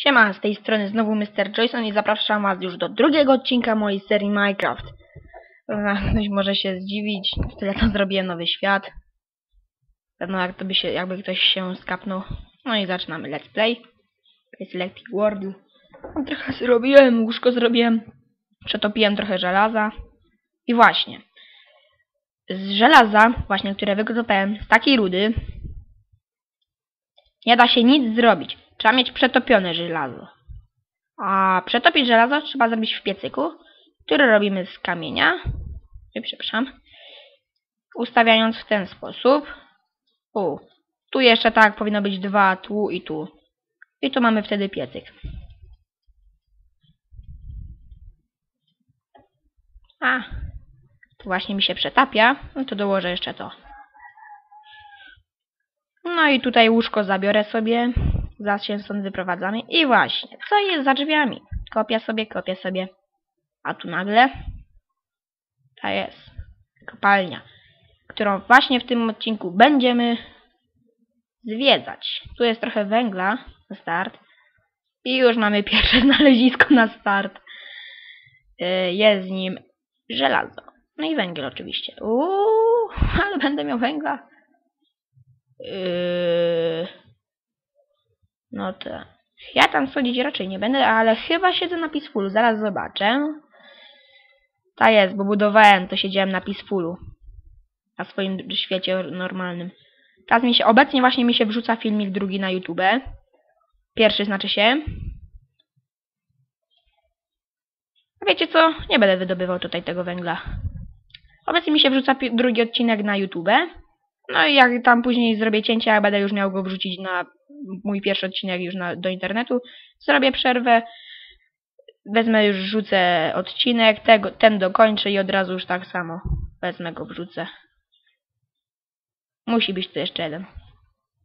Siema, z tej strony znowu Mr. Joyson i zapraszam was już do drugiego odcinka mojej serii Minecraft. Ktoś może się zdziwić, tyle tam zrobiłem nowy świat. Pewno jak to by się, jakby ktoś się skapnął. No i zaczynamy let's play. Jest Electric World. No, trochę zrobiłem, łóżko zrobiłem. Przetopiłem trochę żelaza. I właśnie. Z żelaza, właśnie, które wykopałem, z takiej rudy, nie da się nic zrobić. Trzeba mieć przetopione żelazo. A przetopić żelazo trzeba zrobić w piecyku, który robimy z kamienia. Przepraszam. Ustawiając w ten sposób. U. Tu jeszcze tak powinno być dwa, tu i tu. I tu mamy wtedy piecyk. A. Tu właśnie mi się przetapia. No to dołożę jeszcze to. No i tutaj łóżko zabiorę sobie. Zaraz się stąd wyprowadzamy. I właśnie, co jest za drzwiami? Kopię sobie, kopię sobie. A tu nagle... Ta jest. Kopalnia. Którą właśnie w tym odcinku będziemy zwiedzać. Tu jest trochę węgla na start. I już mamy pierwsze znalezisko na start. Yy, Jest z nim żelazo. No i węgiel oczywiście. Uuu, ale będę miał węgla. Yy... No to... Ja tam schodzić raczej nie będę, ale chyba siedzę na Peacefulu. Zaraz zobaczę. Ta jest, bo budowałem, to siedziałem na Peacefulu. Na swoim świecie normalnym. Teraz mi się, obecnie właśnie mi się wrzuca filmik drugi na YouTube. Pierwszy znaczy się. A wiecie co? Nie będę wydobywał tutaj tego węgla. Obecnie mi się wrzuca drugi odcinek na YouTube. No i jak tam później zrobię cięcie, będę już miał go wrzucić na mój pierwszy odcinek już na, do internetu, zrobię przerwę, wezmę już, rzucę odcinek, tego, ten dokończę i od razu już tak samo wezmę go, wrzucę. Musi być tu jeszcze jeden.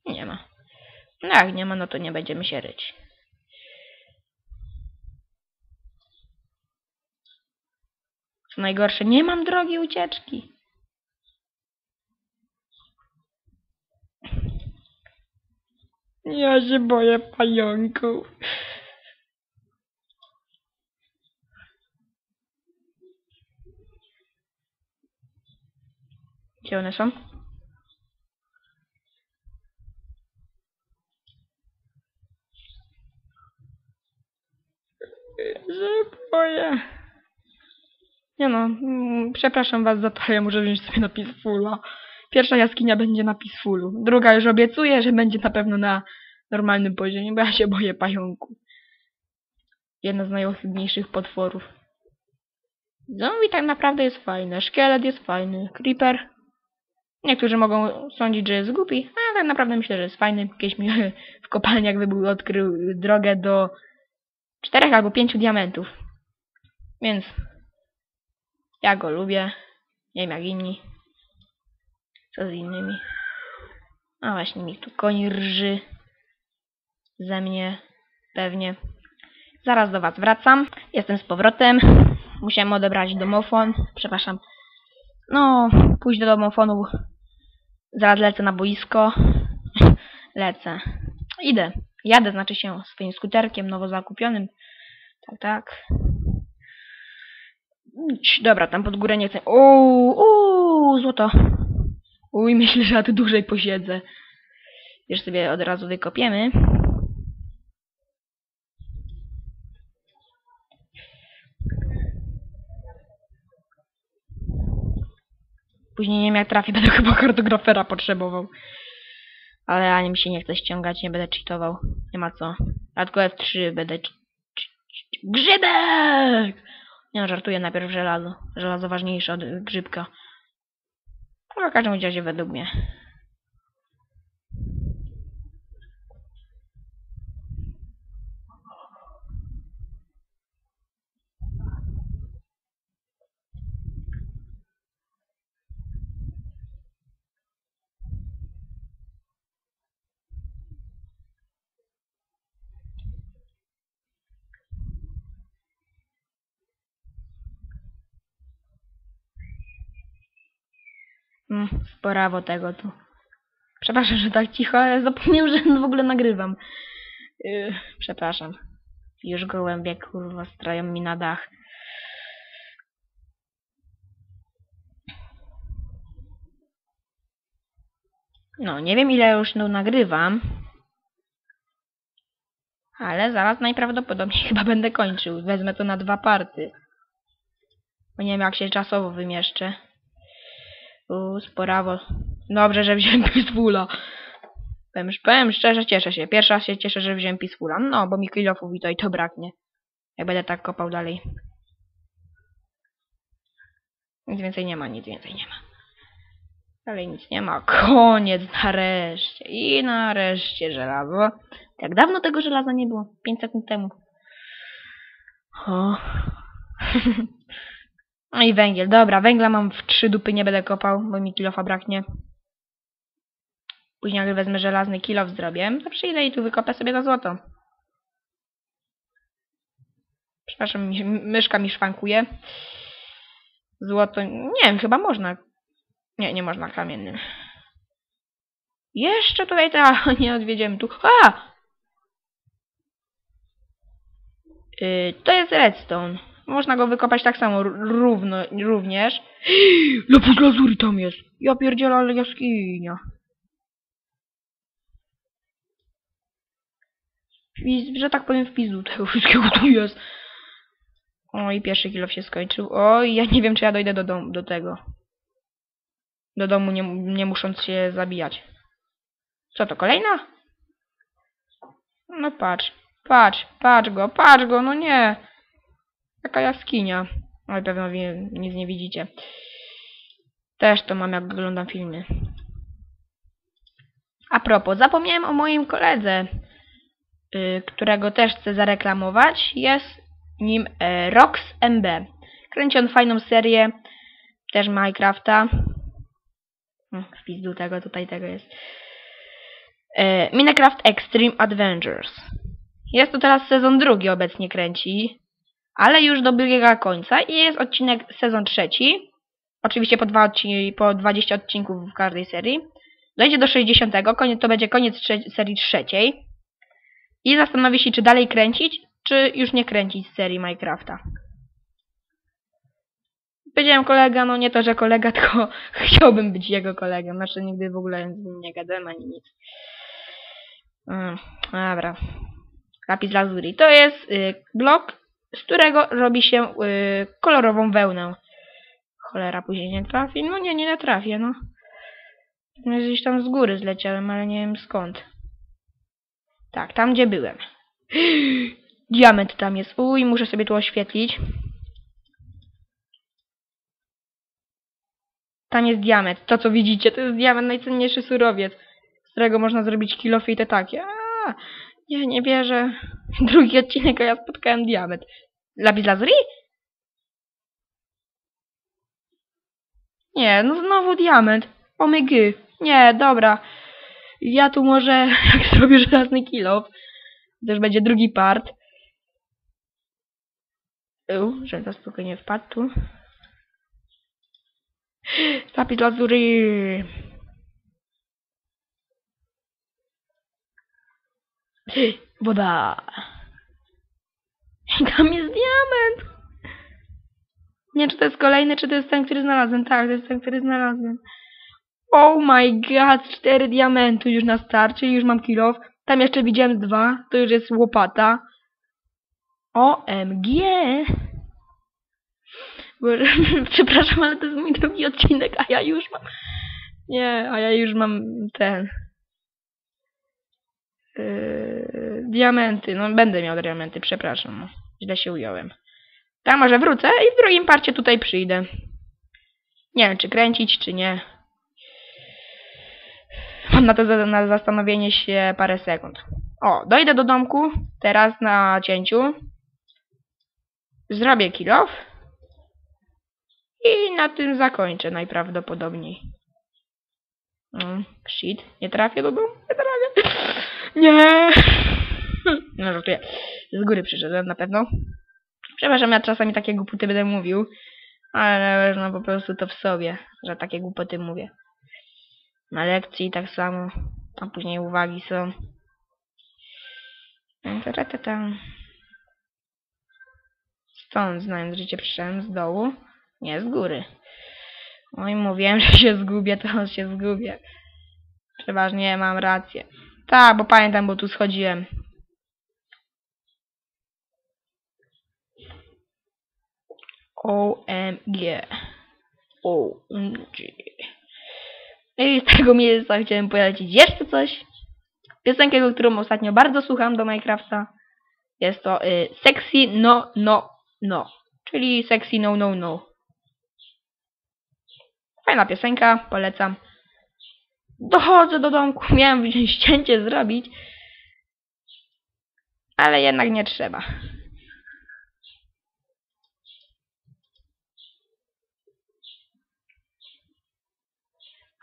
Nie ma. No jak nie ma, no to nie będziemy się ryć. Co najgorsze, nie mam drogi ucieczki. Ja się boję pająków. Gdzie one są? Się boję. Nie no, mm, przepraszam was za to, ja muszę wziąć sobie na Peacefula. Pierwsza jaskinia będzie na Peacefulu. Druga już obiecuję, że będzie na pewno na normalnym poziomie, bo ja się boję pająku. Jedna z najohydniejszych potworów. Zombie tak naprawdę jest fajne, szkielet jest fajny, creeper. Niektórzy mogą sądzić, że jest głupi, a tak naprawdę myślę, że jest fajny. Kiedyś mi w kopalniach wybuch odkrył drogę do czterech albo pięciu diamentów. Więc ja go lubię. Nie wiem jak inni. Co z innymi? A właśnie mi tu koń rży. Ze mnie. Pewnie. Zaraz do was wracam. Jestem z powrotem. Musiałem odebrać domofon. Przepraszam. No, pójść do domofonu. Zaraz lecę na boisko. Lecę. Idę. Jadę, znaczy się swoim skuterkiem nowo zakupionym. Tak, tak. Dobra, tam pod górę nie chcę. Uuu, uuu, złoto. Uj, myślę, że ja tu dłużej posiedzę. Już sobie od razu wykopiemy. Później nie wiem jak trafię, będę chyba kartografera potrzebował. Ale ani mi się nie chce ściągać, nie będę cheatował. Nie ma co. Ja tylko F3 będę... Grzybek! Nie no, żartuję, najpierw żelazo. Żelazo ważniejsze od grzybka. W każdym razie według mnie. Mm, Sprawo tego tu. Przepraszam, że tak cicho, ale zapomniałem, że w ogóle nagrywam. Yy, przepraszam. Już gołębie kurwa strają mi na dach. No, nie wiem ile już no, nagrywam. Ale zaraz najprawdopodobniej chyba będę kończył. Wezmę to na dwa party. Bo nie wiem jak się czasowo wymieszczę. Uuu, sporawo. Dobrze, że wziąłem Peacefula. Powiem, powiem szczerze, cieszę się. Pierwsza się cieszę, że wziąłem Peacefula. No, bo mi kilofów i to i to braknie. Jak będę tak kopał dalej. Nic więcej nie ma, nic więcej nie ma. Dalej nic nie ma. Koniec, nareszcie. I nareszcie żelazo. Jak dawno tego żelaza nie było? 5 sekund temu. O. no i węgiel. Dobra, węgla mam w trzy dupy, nie będę kopał, bo mi kilofa braknie. Później jak wezmę żelazny kilof zrobię, to przyjdę i tu wykopę sobie na złoto. Przepraszam, myszka mi szwankuje. Złoto, nie wiem, chyba można. Nie, nie można kamiennym. Jeszcze tutaj ta, nie odwiedziemy tu. A! Yy, to jest redstone. Można go wykopać tak samo, równo, również. Lapis lazuli tam jest. Ja pierdzielę, ale jaskinia. Że tak powiem wpis do tego wszystkiego tu jest. Oj, pierwszy kilo się skończył. Oj, ja nie wiem, czy ja dojdę do, domu, do tego. Do domu, nie, nie musząc się zabijać. Co to, kolejna? No patrz, patrz, patrz go, patrz go, no nie. Jaka jaskinia. Oj, pewno nic nie widzicie. Też to mam, jak oglądam filmy. A propos, zapomniałem o moim koledze, y, którego też chcę zareklamować. Jest nim e, Rox MB. Kręci on fajną serię, też Minecrafta. Do tego, tutaj tego jest. E, Minecraft Extreme Adventures. Jest to teraz sezon drugi obecnie kręci, ale już dobiega końca i jest odcinek sezon trzeci. Oczywiście po, dwa odci po 20 odcinków w każdej serii. Dojdzie do 60, koniec, to będzie koniec trze serii trzeciej. I zastanowi się, czy dalej kręcić, czy już nie kręcić serii Minecrafta. Powiedziałem kolega, no nie to, że kolega, tylko chciałbym być jego kolegą. Znaczy nigdy w ogóle z nim nie gadałem ani nic. Mm, dobra. Lapis lazuli. To jest y, blok, z którego robi się y, kolorową wełnę. Cholera, później nie trafi? No nie, nie trafię, no. No, Gdzieś tam z góry zleciałem, ale nie wiem skąd. Tak, tam gdzie byłem. Diament tam jest. Uj, muszę sobie tu oświetlić. Tam jest diament. To co widzicie, to jest diament, najcenniejszy surowiec, z którego można zrobić kilofy te takie. Nie, nie wierzę. Drugi odcinek, a ja spotkałem diament. Lapis lazuli? Nie, no znowu diament. Omygy. Nie, dobra. Ja tu może, jak zrobię żelazny kilof, już będzie drugi part. Uuu, że to spokojnie wpadł tu. Lapis lazuli. Woda. Tam jest diament. Nie, czy to jest kolejny, czy to jest ten, który znalazłem. Tak, to jest ten, który znalazłem. Oh my god, cztery diamenty już na starcie, już mam kilof. Tam jeszcze widziałem dwa, to już jest łopata. OMG. Boże, Przepraszam, ale to jest mój drugi odcinek, a ja już mam... Nie, a ja już mam ten... Yy, diamenty, no będę miał diamenty, przepraszam. no. Źle się ująłem. Tam może wrócę i w drugim parcie tutaj przyjdę. Nie wiem, czy kręcić, czy nie. Mam na to za, na zastanowienie się parę sekund. O, dojdę do domku, teraz na cięciu. Zrobię kill-off. I na tym zakończę najprawdopodobniej. Mm, shit, nie trafię do domu, nie trafię. Nie! No żartuję. Z góry przyszedłem na pewno. Przepraszam, ja czasami takie głupoty będę mówił. Ale no po prostu to w sobie, że takie głupoty mówię. Na lekcji tak samo. A później uwagi są. Taratata. Stąd, znając życie, przyszedłem z dołu, nie z góry. Oj, mówiłem, że się zgubię, to się zgubię. Przeważnie mam rację. Tak, bo pamiętam, bo tu schodziłem. OMG. OMG. I z tego miejsca chciałem polecić jeszcze coś. Piosenkę, którą ostatnio bardzo słucham do Minecrafta. Jest to y, Sexy No No No. Czyli Sexy No No No. Fajna piosenka, polecam. Dochodzę do domku, miałem wziąć ścięcie zrobić. Ale jednak nie trzeba.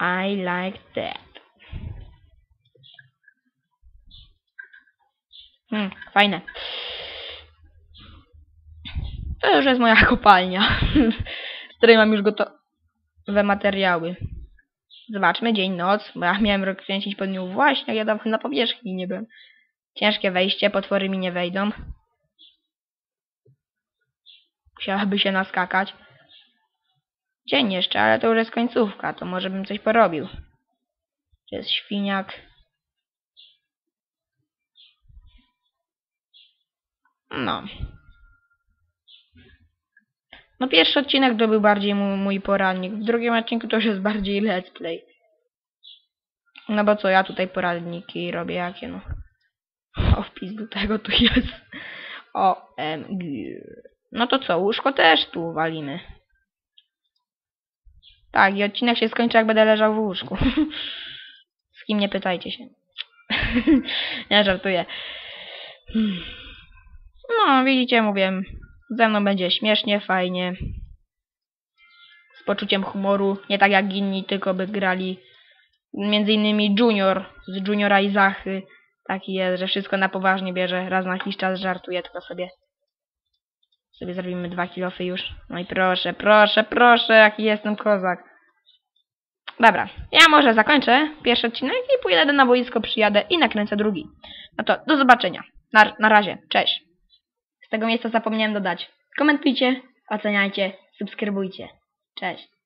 I like that. Hmm, fajne. To już jest moja kopalnia, z której mam już gotowe materiały. Zobaczmy dzień, noc, bo ja miałem rozkręcić po dniu właśnie, jak ja tam na powierzchni nie byłem. Ciężkie wejście, potwory mi nie wejdą. Musiałaby się naskakać. Dzień jeszcze, ale to już jest końcówka, to może bym coś porobił. To jest świniak. No. No pierwszy odcinek to był bardziej mój, poradnik. W drugim odcinku to już jest bardziej let's play. No bo co, ja tutaj poradniki robię jakie no. O, wpis do tego tu jest. OMG. No to co, łóżko też tu walimy. Tak, i odcinek się skończy, jak będę leżał w łóżku. Z kim nie pytajcie się. nie żartuję. No, widzicie, mówię, ze mną będzie śmiesznie, fajnie. Z poczuciem humoru, nie tak jak inni, tylko by grali między innymi Junior z Juniora i Zachy. Taki jest, że wszystko na poważnie bierze, raz na jakiś czas żartuje, tylko sobie sobie zrobimy dwa kilofy już. No i proszę, proszę, proszę, jaki jestem kozak. Dobra, ja może zakończę pierwszy odcinek i pójdę na boisko, przyjadę i nakręcę drugi. No to do zobaczenia. Na, na razie, cześć. Z tego miejsca zapomniałem dodać. Komentujcie, oceniajcie, subskrybujcie. Cześć.